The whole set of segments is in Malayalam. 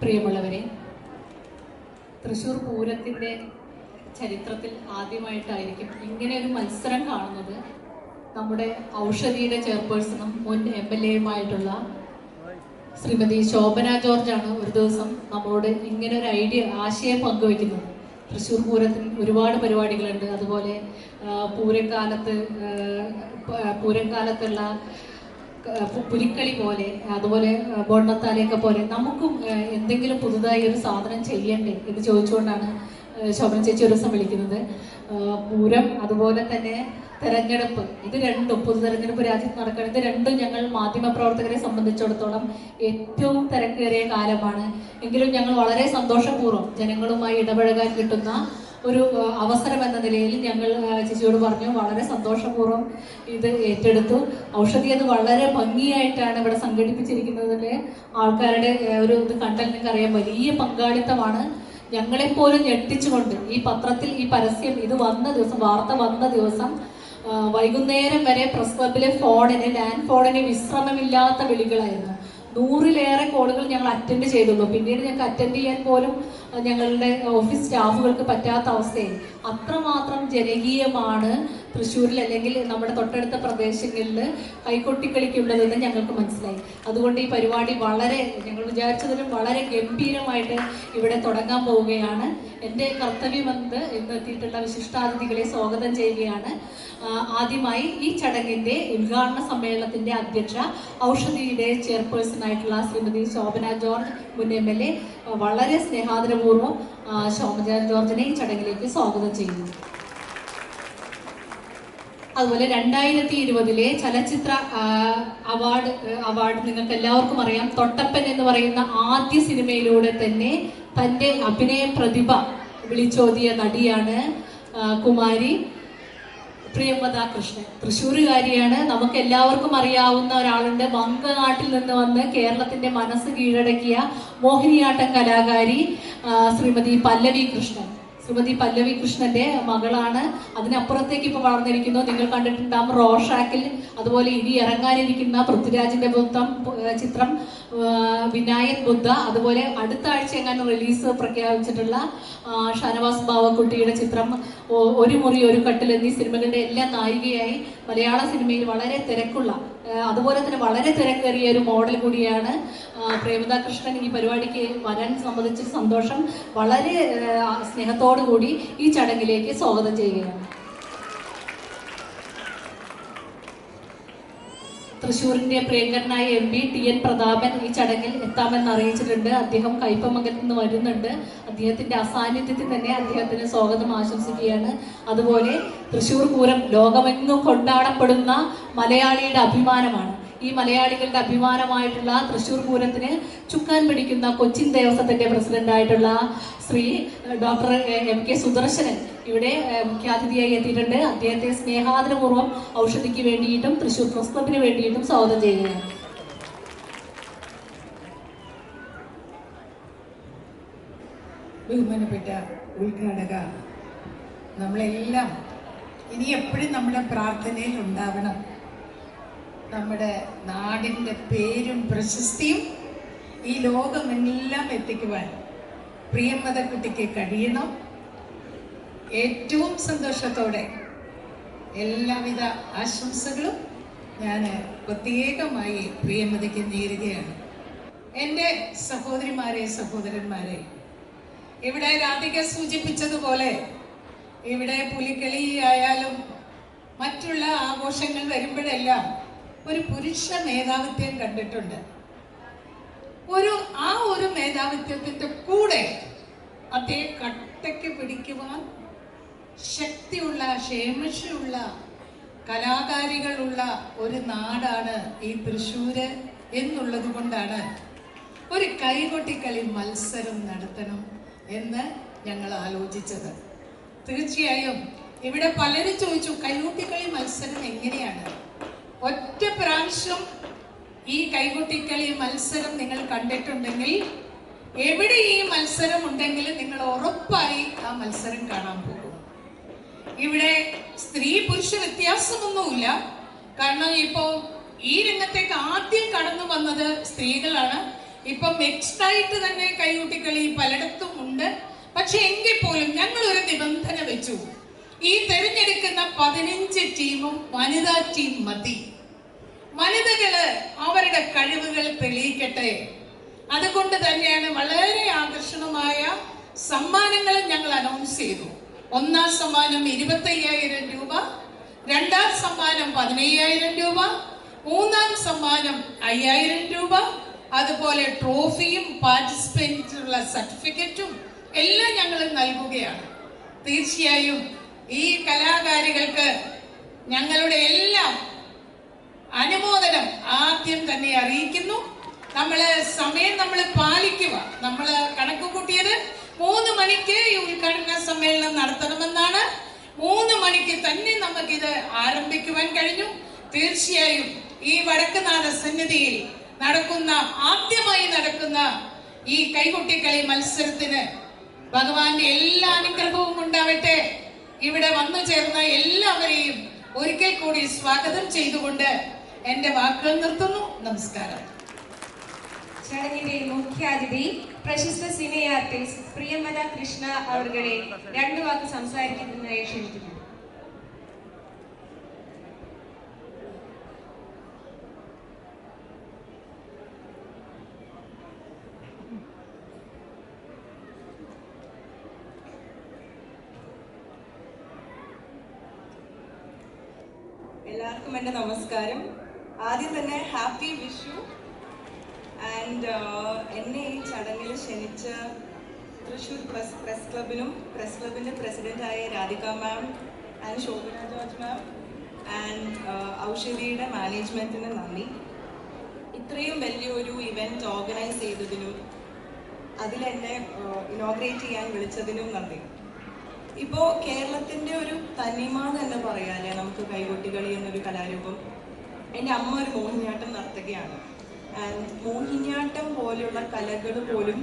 പ്രിയമുള്ളവരെ തൃശ്ശൂർ പൂരത്തിന്റെ ചരിത്രത്തിൽ ആദ്യമായിട്ടായിരിക്കും ഇങ്ങനെ ഒരു മത്സരം കാണുന്നത്. നമ്മുടെ ഔഷധിയുടെ ചെയർപേഴ്സണും മുൻ എം എൽ എയുമായിട്ടുള്ള ശ്രീമതി ശോഭന ജോർജാണ് ഒരു ദിവസം നമ്മളോട് ഇങ്ങനെ ഒരു ഐഡിയ ആശയം പങ്കുവയ്ക്കുന്നത്. തൃശ്ശൂർ പൂരത്തിൽ ഒരുപാട് പരിപാടികളുണ്ട്. അതുപോലെ പൂരക്കാലത്ത് പൂരക്കാലത്തുള്ള പുലിക്കളി പോലെ അതുപോലെ ബോണ്ടത്താലയൊക്കെ പോലെ നമുക്കും എന്തെങ്കിലും പുതുതായി ഒരു സാധനം ചെയ്യണ്ടേ എന്ന് ചോദിച്ചുകൊണ്ടാണ് ശോഭന ചേച്ചി ഒരു ദിവസം വിളിക്കുന്നത്. പൂരം അതുപോലെ തന്നെ തെരഞ്ഞെടുപ്പ് ഇത് രണ്ടും പൊതു തെരഞ്ഞെടുപ്പ് രാജ്യത്ത് നടക്കണം. ഇത് രണ്ടും ഞങ്ങൾ മാധ്യമപ്രവർത്തകരെ സംബന്ധിച്ചിടത്തോളം ഏറ്റവും തിരക്കേറിയ കാലമാണ്. എങ്കിലും ഞങ്ങൾ വളരെ സന്തോഷപൂർവം ജനങ്ങളുമായി ഇടപഴകാൻ കിട്ടുന്ന ഒരു അവസരം എന്ന നിലയിൽ ഞങ്ങൾ ചേച്ചിയോട് പറഞ്ഞു വളരെ സന്തോഷപൂർവം ഇത് ഏറ്റെടുത്തു. ഔഷധി അത് വളരെ ഭംഗിയായിട്ടാണ് ഇവിടെ സംഘടിപ്പിച്ചിരിക്കുന്നതിൽ ആൾക്കാരുടെ ഒരു ഇത് കണ്ടാൽ നിങ്ങൾക്കറിയാം വലിയ പങ്കാളിത്തമാണ്. ഞങ്ങളെപ്പോലും ഞെട്ടിച്ചുകൊണ്ട് ഈ പത്രത്തിൽ ഈ പരസ്യം ഇത് വന്ന ദിവസം വാർത്ത വന്ന ദിവസം വൈകുന്നേരം വരെ പ്രസ് ക്ലബിലെ ഫോണിന് ലാൻഡ് ഫോണിന് വിശ്രമമില്ലാത്ത വിളികളായിരുന്നു. നൂറിലേറെ കോളുകൾ ഞങ്ങൾ അറ്റൻഡ് ചെയ്തുള്ളൂ. പിന്നീട് ഞങ്ങൾക്ക് അറ്റൻഡ് ചെയ്യാൻ പോലും ഞങ്ങളുടെ ഓഫീസ് സ്റ്റാഫുകൾക്ക് പറ്റാത്ത അവസ്ഥയിൽ അത്രമാത്രം ജനകീയമാണ് തൃശ്ശൂരിൽ അല്ലെങ്കിൽ നമ്മുടെ തൊട്ടടുത്ത പ്രദേശങ്ങളിൽ കൈകൊട്ടിക്കളിക്കുള്ളതെന്ന് ഞങ്ങൾക്ക് മനസ്സിലായി. അതുകൊണ്ട് ഈ പരിപാടി വളരെ ഞങ്ങൾ വിചാരിച്ചതിലും വളരെ ഗംഭീരമായിട്ട് ഇവിടെ തുടങ്ങാൻ പോവുകയാണ്. എന്റെ കർത്തവ്യമെന്ത് ഇന്ന് എത്തിയിട്ടുള്ള വിശിഷ്ടാതിഥികളെ സ്വാഗതം ചെയ്യുകയാണ്. ആദ്യമായി ഈ ചടങ്ങിന്റെ ഉദ്ഘാടന സമ്മേളനത്തിന്റെ അധ്യക്ഷ ഔഷധിയുടെ ചെയർപേഴ്സൺ ആയിട്ടുള്ള ശ്രീമതി ശോഭന ജോർജ് മുൻ എം എൽ എ വളരെ സ്നേഹാദരപൂർവം ആ, ശോഭന ജോർജിനെ ഈ ചടങ്ങിലേക്ക് സ്വാഗതം ചെയ്യുന്നു. അതുപോലെ രണ്ടായിരത്തി ഇരുപതിലെ ചലച്ചിത്ര അവാർഡ് അവാർഡ് നിങ്ങൾക്ക് എല്ലാവർക്കും അറിയാം. തൊട്ടപ്പൻ എന്ന് പറയുന്ന ആദ്യ സിനിമയിലൂടെ തന്നെ തന്റെ അഭിനയ പ്രതിഭ വിളിച്ചോതിയ നടിയാണ് കുമാരി. പ്രിയംവദ കൃഷ്ണൻ തൃശ്ശൂരുകാരിയാണ്. നമുക്ക് എല്ലാവർക്കും അറിയാവുന്ന ഒരാളുണ്ട്. വങ്കനാട്ടിൽ നിന്ന് വന്ന് കേരളത്തിന്റെ മനസ്സ് കീഴടക്കിയ മോഹിനിയാട്ടം കലാകാരി ശ്രീമതി പല്ലവി കൃഷ്ണൻ. ശ്രീമതി പല്ലവി കൃഷ്ണന്റെ മകളാണ്. അതിനപ്പുറത്തേക്ക് ഇപ്പൊ വളർന്നിരിക്കുന്നു. നിങ്ങൾ കണ്ടിട്ടുണ്ടാവും റോഷാക്കിൽ. അതുപോലെ ഇനി ഇറങ്ങാനിരിക്കുന്ന പൃഥ്വിരാജിന്റെ ബുദ്ധം ചിത്രം വിനായക് ബുദ്ധ. അതുപോലെ അടുത്ത ആഴ്ച എങ്ങാനും റിലീസ് പ്രഖ്യാപിച്ചിട്ടുള്ള ഷാനവാസ് ബാവക്കുട്ടിയുടെ ചിത്രം ഒരു മുറി ഒരു കട്ടിൽ എന്നീ സിനിമകളുടെ എല്ലാ നായികയായി മലയാള സിനിമയിൽ വളരെ തിരക്കുള്ള അതുപോലെ തന്നെ വളരെ തിരക്കേറിയ ഒരു മോഡൽ കൂടിയാണ് പ്രേമദാ കൃഷ്ണൻ ഈ പരിപാടിക്ക് വരാൻ സംബന്ധിച്ച് സന്തോഷം. വളരെ സ്നേഹത്തോടു കൂടി ഈ ചടങ്ങിലേക്ക് സ്വാഗതം ചെയ്യുകയാണ്. തൃശ്ശൂരിന്റെ പ്രിയങ്കരനായ M P T N Prathapan ഈ ചടങ്ങിൽ എത്താമെന്ന് അറിയിച്ചിട്ടുണ്ട്. അദ്ദേഹം കയ്പമംഗലത്ത് നിന്ന് വരുന്നുണ്ട്. അദ്ദേഹത്തിന്റെ അസാന്നിധ്യത്തിൽ തന്നെ അദ്ദേഹത്തിന് സ്വാഗതം ആശംസിക്കുകയാണ്. അതുപോലെ തൃശൂർ പൂരം ലോകമെങ്ങും കൊണ്ടാടപ്പെടുന്ന മലയാളിയുടെ അഭിമാനമാണ്. ഈ മലയാളികളുടെ അഭിമാനമായിട്ടുള്ള തൃശ്ശൂർ പൂരത്തിന് ചുക്കാൻ പിടിക്കുന്ന കൊച്ചിൻ ദേവസ്വത്തിന്റെ പ്രസിഡന്റായിട്ടുള്ള Sri doctor M K Sudarsanan ഇവിടെ മുഖ്യാതിഥിയായി എത്തിയിട്ടുണ്ട്. അദ്ദേഹത്തെ സ്നേഹാദരപൂർവം ഔഷധിക്ക് വേണ്ടിയിട്ടും തൃശൂർ പ്രസ് ക്ലബിന് വേണ്ടിയിട്ടും സ്വാഗതം ചെയ്യുകയാണ്. ബഹുമാനപ്പെട്ട ഉദ്ഘാടക നമ്മളെല്ലാം ഇനി എപ്പോഴും നമ്മുടെ പ്രാർത്ഥനയിൽ ഉണ്ടാവണം. നമ്മുടെ നാടിന്റെ പേരും പ്രശസ്തിയും ഈ ലോകമെല്ലാം എത്തിക്കുവാൻ പ്രിയമത കുട്ടിക്ക് കഴിയണം. ഏറ്റവും സന്തോഷത്തോടെ എല്ലാവിധ ആശംസകളും ഞാൻ പ്രത്യേകമായി പ്രിയമതയ്ക്ക് നേരുകയാണ്. എന്റെ സഹോദരിമാരെ സഹോദരന്മാരെ ഇവിടെ രാധിക സൂചിപ്പിച്ചതുപോലെ ഇവിടെ പുലിക്കളി ആയാലും മറ്റുള്ള ആഘോഷങ്ങൾ വരുമ്പോഴെല്ലാം ഒരു പുരുഷ മേധാവിത്വം കണ്ടിട്ടുണ്ട്. ഒരു ആ ഒരു മേധാവിത്വത്തിന്റെ കൂടെ അതേ കട്ടയ്ക്ക് പിടിക്കുവാൻ ശക്തിയുള്ള ക്ഷേമശയുള്ള കലാകാരികളുള്ള ഒരു നാടാണ് ഈ തൃശ്ശൂര് എന്നുള്ളത് കൊണ്ടാണ് ഒരു കൈകൊട്ടിക്കളി മത്സരം നടത്തണം എന്ന് ഞങ്ങൾ ആലോചിച്ചത്. തീർച്ചയായും ഇവിടെ പലരും ചോദിച്ചു കൈകൊട്ടിക്കളി മത്സരം എങ്ങനെയാണ്? ഒറ്റ പ്രാവശ്യം ഈ കൈകൊട്ടിക്കളി മത്സരം നിങ്ങൾ കണ്ടിട്ടുണ്ടെങ്കിൽ എവിടെ ഈ മത്സരം ഉണ്ടെങ്കിൽ നിങ്ങൾ ഉറപ്പായി ആ മത്സരം കാണാൻ പോകും. ഇവിടെ സ്ത്രീ പുരുഷ വ്യത്യാസമൊന്നുമില്ല. കാരണം ഇപ്പോ ഈ രംഗത്തേക്ക് ആദ്യം കടന്നു വന്നത് സ്ത്രീകളാണ്. ഇപ്പം മിക്സ്ഡ് ആയിട്ട് തന്നെ കൈകുട്ടിക്കളി പലയിടത്തും ഉണ്ട്. പക്ഷെ എങ്കിൽ പോലും ഞങ്ങൾ ഒരു നിബന്ധന വെച്ചു. ഈ തെരഞ്ഞെടുക്കുന്ന പതിനഞ്ച് ടീമും വനിതാ ടീം മതി. വനിതകൾ അവരുടെ കഴിവുകൾ തെളിയിക്കട്ടെ. അതുകൊണ്ട് തന്നെയാണ് വളരെ ആകർഷണമായ സമ്മാനങ്ങൾ ഞങ്ങൾ അനൗൺസ് ചെയ്തു. ഒന്നാം സമ്മാനം ഇരുപത്തി അയ്യായിരം രൂപ രണ്ടാം സമ്മാനം പതിനയ്യായിരം രൂപ മൂന്നാം സമ്മാനം അയ്യായിരം രൂപ അതുപോലെ ട്രോഫിയും പാർട്ടിസിപ്പേറ്റിനുള്ള സർട്ടിഫിക്കറ്റും എല്ലാം ഞങ്ങൾ നൽകുകയാണ്. തീർച്ചയായും ഈ കലാകാരികൾക്ക് ഞങ്ങളുടെ എല്ലാം അനുമോദനം ആദ്യം തന്നെ അറിയിക്കുന്നു. നമ്മൾ സമയം നമ്മൾ പാലിക്കുക. നമ്മൾ കണക്ക് കൂട്ടിയത് മൂന്ന് മണിക്ക് ഈ ഉദ്ഘാടന സമ്മേളനം നടത്തണമെന്നാണ്. മൂന്ന് മണിക്ക് തന്നെ നമുക്കിത് ആരംഭിക്കുവാൻ കഴിഞ്ഞു. തീർച്ചയായും ഈ വടക്കുനാഥ സന്നിധിയിൽ നടക്കുന്ന ആദ്യമായി നടക്കുന്ന ഈ കൈകൊട്ടിക്കളി മത്സരത്തിന് ഭഗവാന്റെ എല്ലാ അനുഗ്രഹവും ഉണ്ടാവട്ടെ. ഇവിടെ വന്നു ചേർന്ന എല്ലാവരെയും ഒരിക്കൽ കൂടി സ്വാഗതം ചെയ്തുകൊണ്ട് എന്റെ വാക്കുകൾ നിർത്തുന്നു. നമസ്കാരം. ചടങ്ങിന്റെ മുഖ്യാതിഥി പ്രശസ്ത സിനി ആർട്ടിസ്റ്റ് പ്രിയമല കൃഷ്ണ അവർകളെ രണ്ടു വാക്ക് സംസാരിക്കുന്നതിനായി ക്ഷണിക്കുന്നു. എല്ലാവർക്കും എന്റെ നമസ്കാരം. ആദ്യം തന്നെ ഹാപ്പി വിഷു. ആൻഡ് എന്നെ ഈ ചടങ്ങിൽ ക്ഷണിച്ച തൃശ്ശൂർ പ്രസ് പ്രസ് ക്ലബിനും പ്രസ് ക്ലബിന്റെ പ്രസിഡന്റായ Radhika ma'am and Shobhana George ma'am and ഔഷധിയുടെ മാനേജ്മെന്റിന് നന്ദി. ഇത്രയും വലിയൊരു ഇവന്റ് ഓർഗനൈസ് ചെയ്തതിനും അതിലെന്നെ ഇനോഗ്രേറ്റ് ചെയ്യാൻ വിളിച്ചതിനും നന്ദി. ഇപ്പോൾ കേരളത്തിന്റെ ഒരു തനിമ തന്നെ പറയാല്ലേ നമുക്ക് കൈകൊട്ടികളി എന്നൊരു കലാരൂപം? എന്റെ അമ്മ ഒരു മോഹിനിയാട്ടം നർത്തകിയാണ് മോഹിനിയാട്ടം പോലെയുള്ള കലകൾ പോലും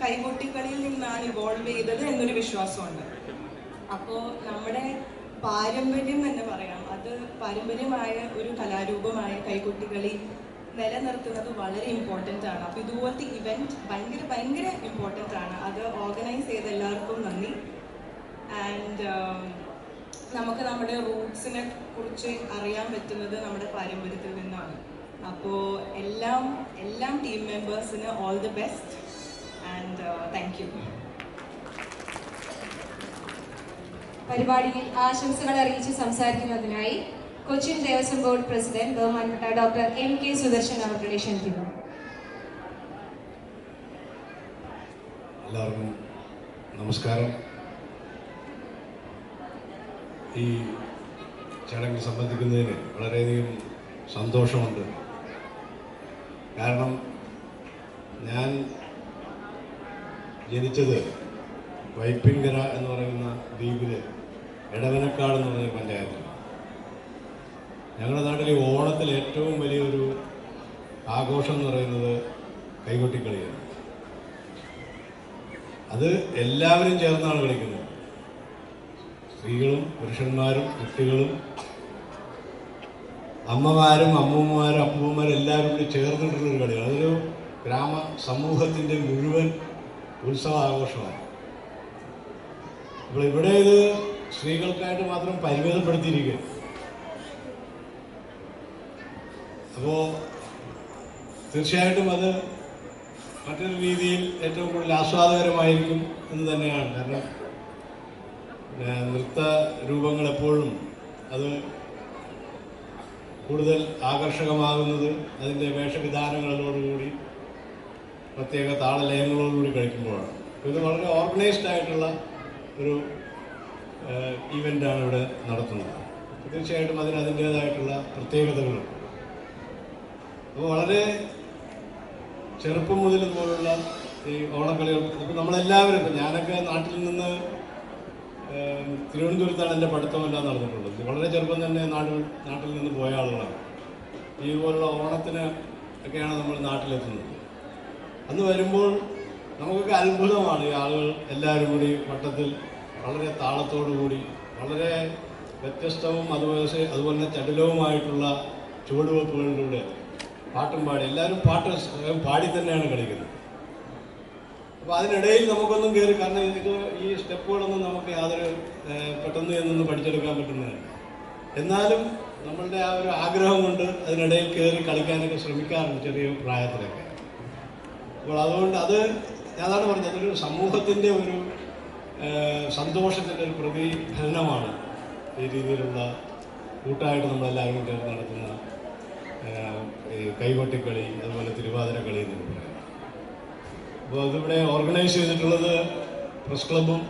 കൈകൊട്ടിക്കളിയിൽ നിന്നാണ് ഇവോൾവ് ചെയ്തത് എന്നൊരു വിശ്വാസമുണ്ട്. അപ്പോൾ നമ്മുടെ പാരമ്പര്യം തന്നെ പറയാം. അത് പാരമ്പര്യമായ ഒരു കലാരൂപമായ കൈകൊട്ടികളി നിലനിർത്തുന്നത് വളരെ ഇമ്പോർട്ടന്റ് ആണ്. അപ്പോൾ ഇതുപോലത്തെ ഇവന്റ് ഭയങ്കര ഭയങ്കര ഇമ്പോർട്ടന്റ് ആണ്. അത് ഓർഗനൈസ് ചെയ്ത എല്ലാവർക്കും നന്ദി. ആൻഡ് നമുക്ക് നമ്മുടെ റൂട്ട്സിനെ കുറിച്ച് അറിയാൻ പറ്റുന്നത് നമ്മുടെ പാരമ്പര്യത്തിൽ നിന്നാണ്. അപ്പോൾ എല്ലാം എല്ലാം team മെമ്പേഴ്സിന് all the best and thank you പരിപാടിയിൽ ആശംസകൾ അറിയിച്ച് സംസാരിക്കുന്നതിനായി കൊച്ചിൻ ദേവസ്വം ബോർഡ് പ്രസിഡന്റ് ബഹുമാനപ്പെട്ട ഡോക്ടർ എം കെ സുദർശൻ അവരുടെ ക്ഷണിക്കുന്നു. എല്ലാവർക്കും നമസ്കാരം. ഈ ചടങ്ങിൽ സംബന്ധിക്കുന്നതിന് വളരെയധികം സന്തോഷമുണ്ട്. കാരണം ഞാൻ ജനിച്ചത് വൈപ്പിൻകര എന്ന് പറയുന്ന ദ്വീപിൽ ഇടവനക്കാട് എന്ന് പറയുന്ന പഞ്ചായത്തിൽ ഞങ്ങളുടെ നാട്ടിലെ ഓണത്തിൽ ഏറ്റവും വലിയൊരു ആഘോഷം എന്ന് പറയുന്നത് കൈകൊട്ടിക്കളിയാണ്. അത് എല്ലാവരും ചേർന്നാണ് കളിക്കുന്നത്. സ്ത്രീകളും പുരുഷന്മാരും കുട്ടികളും അമ്മമാരും അമ്മൂമ്മമാരും അപ്പൂമ്മമാരും എല്ലാവരും കൂടി ചേർന്നിട്ടുള്ളൊരു കളിയാണ്. അതൊരു ഗ്രാമ സമൂഹത്തിന്റെ മുഴുവൻ ഉത്സവ ആഘോഷമാണ് അപ്പോൾ ഇവിടെ ഇത് സ്ത്രീകൾക്കായിട്ട് മാത്രം പരിമിതപ്പെടുത്തിയിരിക്കുക അപ്പോൾ തീർച്ചയായിട്ടും അത് മറ്റൊരു രീതിയിൽ ഏറ്റവും കൂടുതൽ ആസ്വാദകരമായിരിക്കും എന്ന് തന്നെയാണ്. കാരണം നൃത്ത രൂപങ്ങൾ എപ്പോഴും അത് കൂടുതൽ ആകർഷകമാകുന്നത് അതിന്റെ വേഷവിധാനങ്ങളോടുകൂടി പ്രത്യേക താളലയങ്ങളോടുകൂടി കളിക്കുമ്പോഴാണ്. ഇത് വളരെ ഓർഗനൈസ്ഡ് ആയിട്ടുള്ള ഒരു ഈവന്റാണ് ഇവിടെ നടത്തുന്നത്. തീർച്ചയായിട്ടും അതിന് അതിന്റേതായിട്ടുള്ള പ്രത്യേകതകളുണ്ട്. അപ്പോൾ വളരെ ചെറുപ്പം മുതൽ പോലുള്ള ഈ ഓണക്കളികൾ ഇപ്പം നമ്മളെല്ലാവരും ഇപ്പം ഞാനൊക്കെ നാട്ടിൽ നിന്ന് തിരുവനന്തപുരത്താണ് എന്റെ പഠിത്തമെല്ലാം നടന്നിട്ടുള്ളത്. വളരെ ചെറുപ്പം തന്നെ നാട് നാട്ടിൽ നിന്ന് പോയ ആളുകളാണ്. ഇതുപോലുള്ള ഓണത്തിന് ഒക്കെയാണ് നമ്മൾ നാട്ടിലെത്തുന്നത്. അന്ന് വരുമ്പോൾ നമുക്കൊക്കെ അത്ഭുതമാണ് ഈ ആളുകൾ എല്ലാവരും കൂടി വട്ടത്തിൽ വളരെ താളത്തോടു കൂടി വളരെ വ്യത്യസ്തവും അതുപോലെ അതുപോലെ തന്നെ ചടുലവുമായിട്ടുള്ള ചുവടുവെപ്പുകളിലൂടെ പാട്ടും പാടി എല്ലാവരും പാട്ട് പാടി തന്നെയാണ് കളിക്കുന്നത്. അപ്പോൾ അതിനിടയിൽ നമുക്കൊന്നും കയറി കാരണം ഇത് ഈ സ്റ്റെപ്പുകളൊന്നും നമുക്ക് യാതൊരു പെട്ടെന്ന് എന്നൊന്നും പഠിച്ചെടുക്കാൻ പറ്റുന്നതല്ല. എന്നാലും നമ്മളുടെ ആ ഒരു ആഗ്രഹം കൊണ്ട് അതിനിടയിൽ കയറി കളിക്കാനൊക്കെ ശ്രമിക്കാറുണ്ട് ചെറിയ പ്രായത്തിലൊക്കെ. അപ്പോൾ അതുകൊണ്ട് അത് ഞാനാണ് പറഞ്ഞത് അതൊരു സമൂഹത്തിന്റെ ഒരു സന്തോഷത്തിന്റെ ഒരു പ്രതിഫലനമാണ് ഈ രീതിയിലുള്ള കൂട്ടായിട്ട് നമ്മളെല്ലാവരും ചേർന്ന് നടത്തുന്ന കൈകൊട്ടിക്കളി അതുപോലെ തിരുവാതിര കളി എന്ന് അതിവിടെ ഓർഗനൈസ് ചെയ്തിട്ടുള്ളത് പ്രസ് ക്ലബും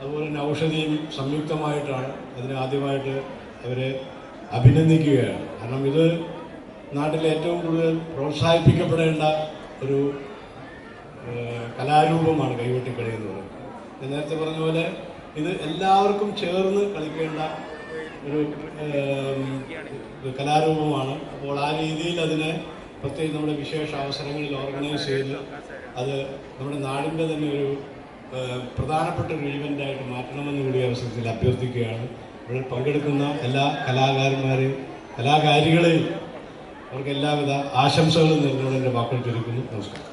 അതുപോലെ തന്നെ ഔഷധിയും സംയുക്തമായിട്ടാണ്. അതിന് ആദ്യമായിട്ട് അവരെ അഭിനന്ദിക്കുകയാണ്. കാരണം ഇത് നാട്ടിലെ ഏറ്റവും കൂടുതൽ പ്രോത്സാഹിപ്പിക്കപ്പെടേണ്ട ഒരു കലാരൂപമാണ് കൈകൊട്ടിക്കളി എന്ന് പറയുന്നത് ഞാൻ നേരത്തെ പറഞ്ഞ പോലെ ഇത് എല്ലാവർക്കും ചേർന്ന് കളിക്കേണ്ട ഒരു കലാരൂപമാണ്. അപ്പോൾ ആ രീതിയിൽ അതിനെ പ്രത്യേകിച്ച് നമ്മുടെ വിശേഷ അവസരങ്ങളിൽ ഓർഗനൈസ് ചെയ്ത് അത് നമ്മുടെ നാടിന്റെ തന്നെ ഒരു പ്രധാനപ്പെട്ട ഒരു ഇവന്റായിട്ട് മാറ്റണമെന്ന് കൂടി അവസരത്തിൽ അഭ്യർത്ഥിക്കുകയാണ്. ഇവിടെ പങ്കെടുക്കുന്ന എല്ലാ കലാകാരന്മാരെയും കലാകാരികളെയും അവർക്ക് എല്ലാവിധ ആശംസകളും നൽകുന്നതിന്റെ വാക്കുകൾ ചുരുക്കുന്നു. നമസ്കാരം.